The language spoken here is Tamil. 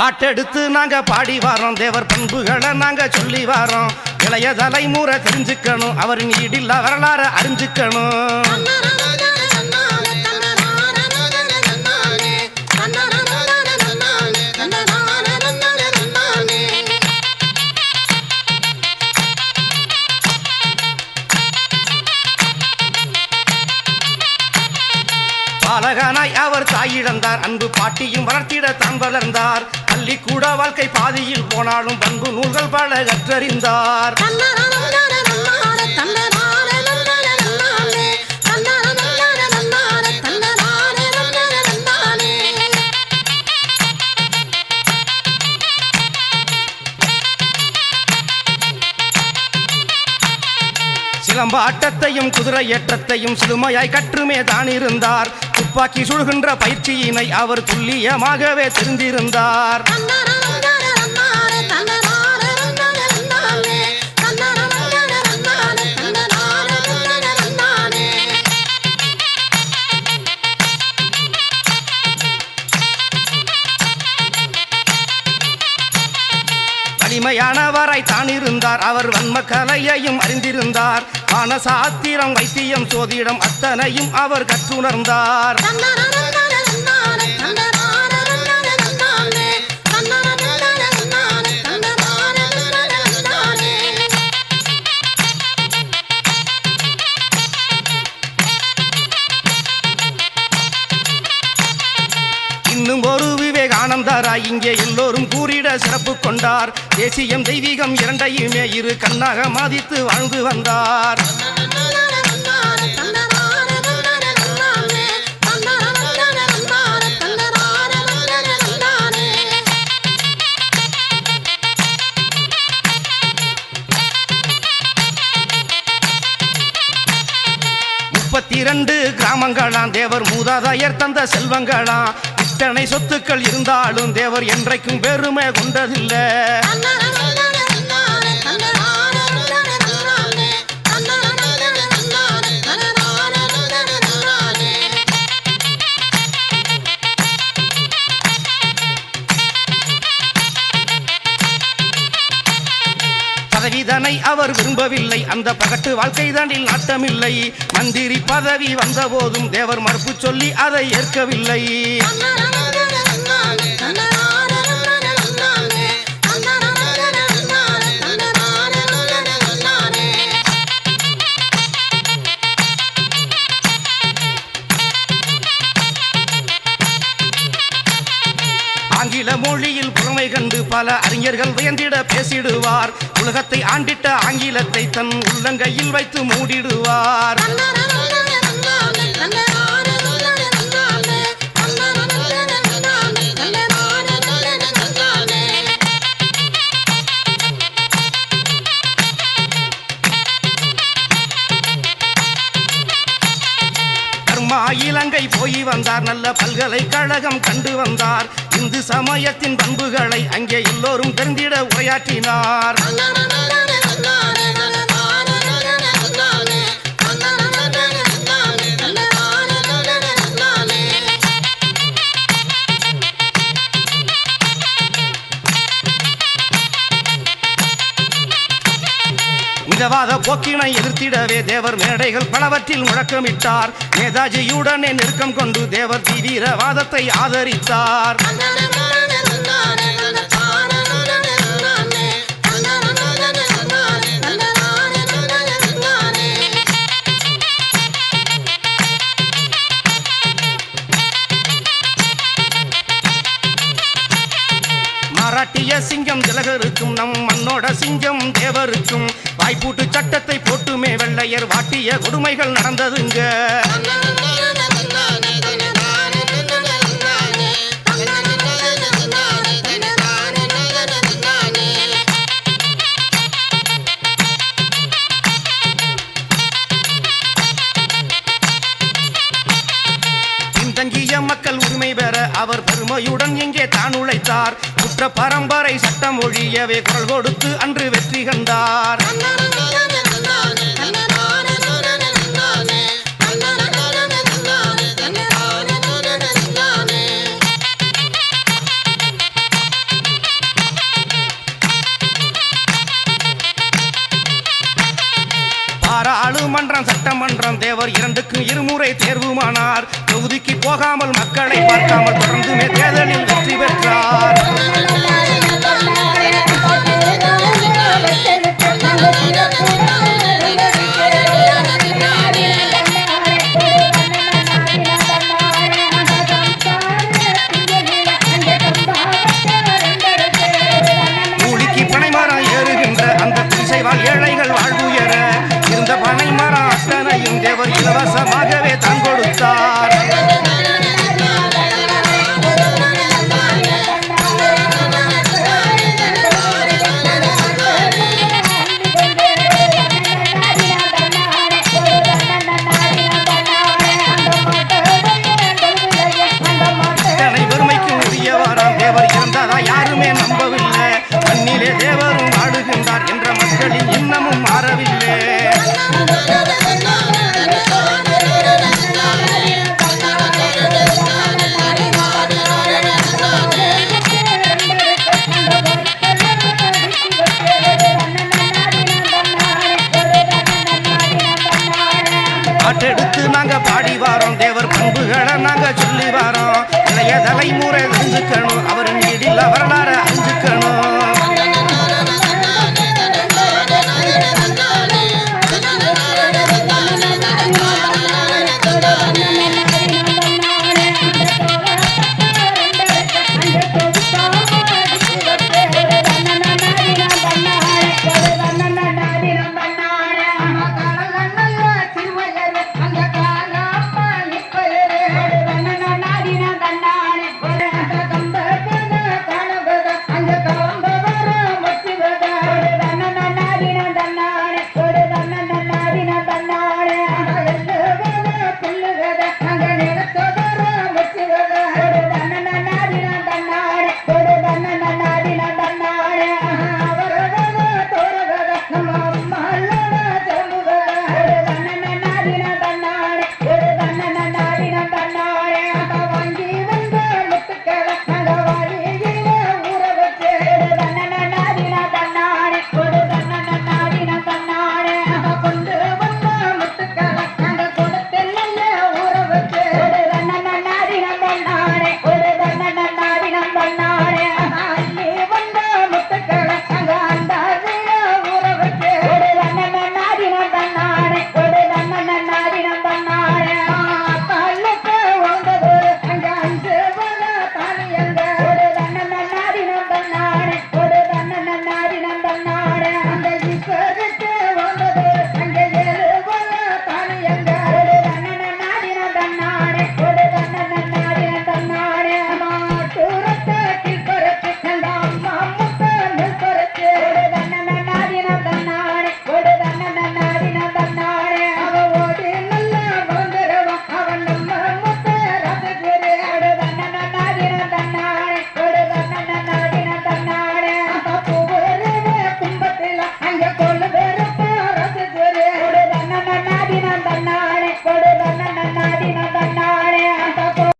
பாட்டெடுத்து நாங்க பாடி வாரோம். தேவர் பண்புகளை நாங்க சொல்லி வாரோம். இளைய தலைமுறை தெரிஞ்சுக்கணும். அவரின் ஈடில்ல வரலாற அறிஞ்சுக்கணும். பாலகனாய் அவர் தாயிழந்தார். அன்பு பாட்டியும் வளர்த்திட தான் வளர்ந்தார். பள்ளிக்கூட வாழ்க்கை பாதியில் போனாலும் பண்பு நூல்கள் பல கற்றறிந்தார். சிலம்பாட்டத்தையும் குதிரை ஏற்றத்தையும் சிலுமையாய் கற்றுமே தான் இருந்தார் துப்பாக்கி சுடுகின்ற பயிற்சியினை அவர் துல்லியமாகவே தெரிந்திருந்தார். வலிமையானவராய் தான் இருந்தார் அவர் கலையையும் அறிந்திருந்தார். சாத்திரம் வைத்தியம் சோதிடம் அத்தனையும் அவர் கற்றுணர்ந்தார். இங்கே எல்லோரும் கூறிட சிறப்பு கொண்டார். தேசியம் தெய்வீகம் இரண்டையுமே இரு கண்ணாக மதித்து வாழ்ந்து வந்தார். முப்பத்தி இரண்டு கிராமங்களாம் தேவர் மூதாதையர் தந்த செல்வங்களாம். இத்தனை சொத்துக்கள் இருந்தாலும் தேவர் என்றைக்கும் பெருமை கொண்டதில்லை. இதனை அவர் விரும்பவில்லை. அந்த பகட்டு வாழ்க்கை தாண்டில் நாட்டமில்லை. மந்திரி பதவி வந்தபோதும் தேவர் மறுப்பு சொல்லி அதை ஏற்கவில்லை. ஆங்கில மொழியில் புலமை கண்டு பல அறிஞர்கள் வியந்திட பேசிடுவார். உலகத்தை ஆண்டிட்ட ஆங்கிலத்தை தன் உள்ளங்கையில் வைத்து மூடிடுவார். இலங்கை போய் வந்தார். நல்ல பல்கலைக்கழகம் கண்டு வந்தார். இந்து சமயத்தின் பண்புகளை அங்கே எல்லோரும் தெரிந்திட உரையாற்றினார். மிதவாத போக்கினை எதிர்த்திடவே தேவர் மேடைகள் பலவற்றில் முழக்கமிட்டார். நேதாஜியுடனே நெருக்கம் கொண்டு தேவர் தீவிரவாதத்தை ஆதரித்தார். வாய்ப்பூட்டு போட்டுமே வெள்ளையர் வாட்டிய கொடுமைகள் நடந்ததுங்க மக்கள் உரிமை பெற அவர் பெருமையுடன் இங்கே தான் உழைத்தார். குற்ற பரம்பரை சட்டம் ஒழியவே குரல் கொடுத்து அன்று வெற்றி கண்டார். தேர்வுமானார். தொகுதிக்கு போகாமல் மக்களை பார்க்காமல் தொடர்ந்துமே தேர்தலில் வெற்றி பெற்றார். தலைமுறை வந்து கணு அவரின் இடில் அவரடா